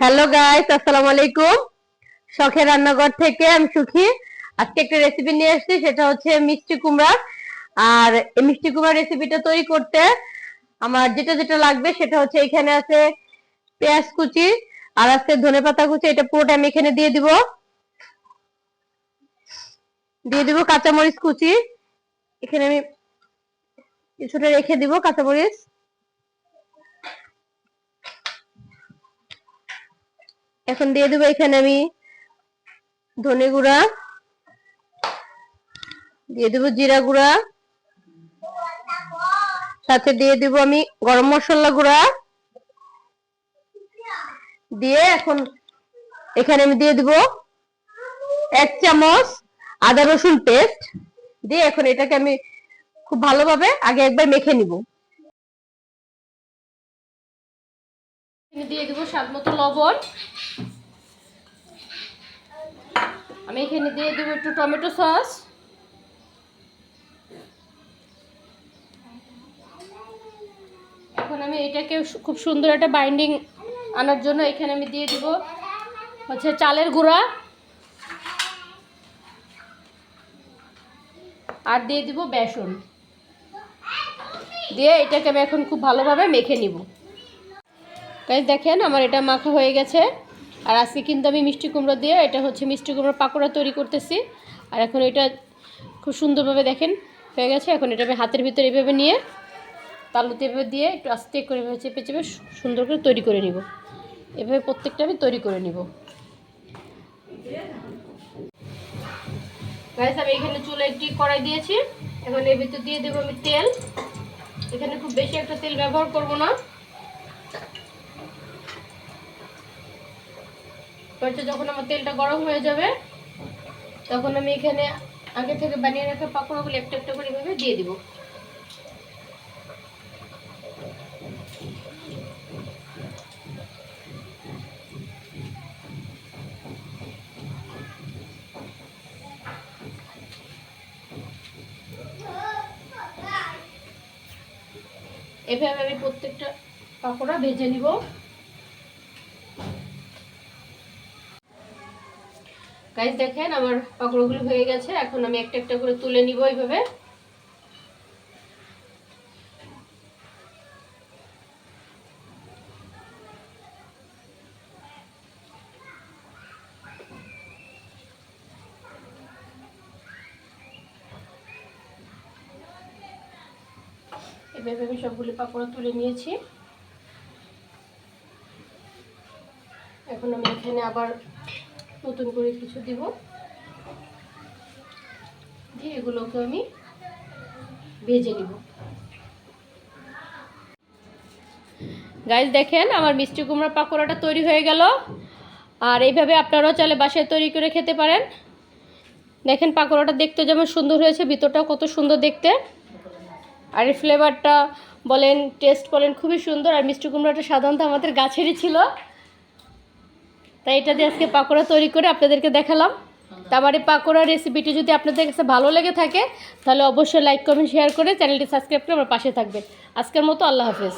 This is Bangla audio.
হ্যালো গাইস আসসালামু আলাইকুম শখের রান্নাঘর থেকে আমি সুখী। আজকে একটা রেসিপি নিয়ে এসেছি সেটা হচ্ছে মিষ্টি কুমড়া। আর এই মিষ্টি কুমড়া রেসিপিটা তৈরি করতে আমার যেটা যেটা লাগবে, সেটা হচ্ছে এখানে আছে পেঁয়াজ কুচি আর আছে ধনেপাতা কুচি। এটা পুরোটা আমি এখানে দিয়ে দিব। দিয়ে দিব কাঁচামরিচ কুচি। এখানে আমি কিছুটা রেখে দিব কাঁচামরিচ। এখন দিয়ে দেবো এখানে আমি ধনে গুঁড়া। দিয়ে দেবো জিরা গুঁড়া। সাথে দিয়ে দেবো আমি গরম মশলা গুঁড়া। দিয়ে এখন এখানে আমি দিয়ে দেবো এক চামচ আদা রসুন পেস্ট দিয়ে এখন এটাকে আমি খুব ভালোভাবে আগে একবার মেখে নিব। স্বাদ মতো লবণ। আমি এখানে দিয়ে দেবো একটু টমেটো সস। এখন আমি এটাকে খুব সুন্দর একটা বাইন্ডিং আনার জন্য এখানে আমি দিয়ে দিব হচ্ছে চালের গুঁড়া। আর দিয়ে দিব বেসন। দিয়ে এটাকে আমি এখন খুব ভালোভাবে মেখে নিব। তাই দেখেন আমার এটা মাখা হয়ে গেছে। আর আজকে কিন্তু আমি মিষ্টি কুমড়ো দিয়ে এটা হচ্ছে মিষ্টি কুমড়ো পাকোড়া তৈরি করতেছি। আর এখন এটা খুব সুন্দরভাবে দেখেন হয়ে গেছে। এখন এটা আমি হাতের ভিতরে এভাবে নিয়ে তালুতে এভাবে দিয়ে একটু আস্তে করে এভাবে চেপে চেপে সুন্দর করে তৈরি করে নিব। এভাবে প্রত্যেকটা আমি তৈরি করে নিব। আমি এখানে চুলে একটি কড়াই দিয়েছি। এখন এর ভিতর দিয়ে দেবো আমি তেল। এখানে খুব বেশি একটা তেল ব্যবহার করব না। হচ্ছে যখন আমার তেলটা গরম হয়ে যাবে, তখন আমি এখানে আগে থেকে বানিয়ে রাখা পাকোড়াগুলো একটা একটা করে এভাবে দিয়ে দিব। এভাবে আমি প্রত্যেকটা পাকোড়া ভেজে নিব। গাইস দেখেন আমার পাকোড়াগুলো হয়ে গেছে। এখন আমি একটা একটা করে তুলে নিব এইভাবে। এভাবে আমি সবগুলি পাকোড়া তুলে নিয়েছি। এখন আমি এখানে আবার নতুন করে কিছু দিব। দিয়ে এগুলোকে আমি ভেজে নিব। গাইজ দেখেন আমার মিষ্টি কুমড়া পাকোড়াটা তৈরি হয়ে গেল। আর এইভাবে আপনারাও চাইলে বাসায় তৈরি করে খেতে পারেন। দেখেন পাকোড়াটা দেখতে যেমন সুন্দর হয়েছে, ভিতরটাও কত সুন্দর দেখতে। আর এই ফ্লেভারটা বলেন টেস্ট বলেন, খুবই সুন্দর। আর মিষ্টি কুমড়াটা সাধারণত আমাদের গাছেরই ছিল। তাই এটা দিয়ে আজকে পাকোড়া তৈরি করে আপনাদেরকে দেখালাম। তারপরে পাকোড়া রেসিপিটি যদি আপনাদের কাছে ভালো লেগে থাকে, তাহলে অবশ্যই লাইক কমেন্ট শেয়ার করে চ্যানেলটি সাবস্ক্রাইব করে আমার পাশে থাকবেন। আজকের মতো আল্লাহ হাফেজ।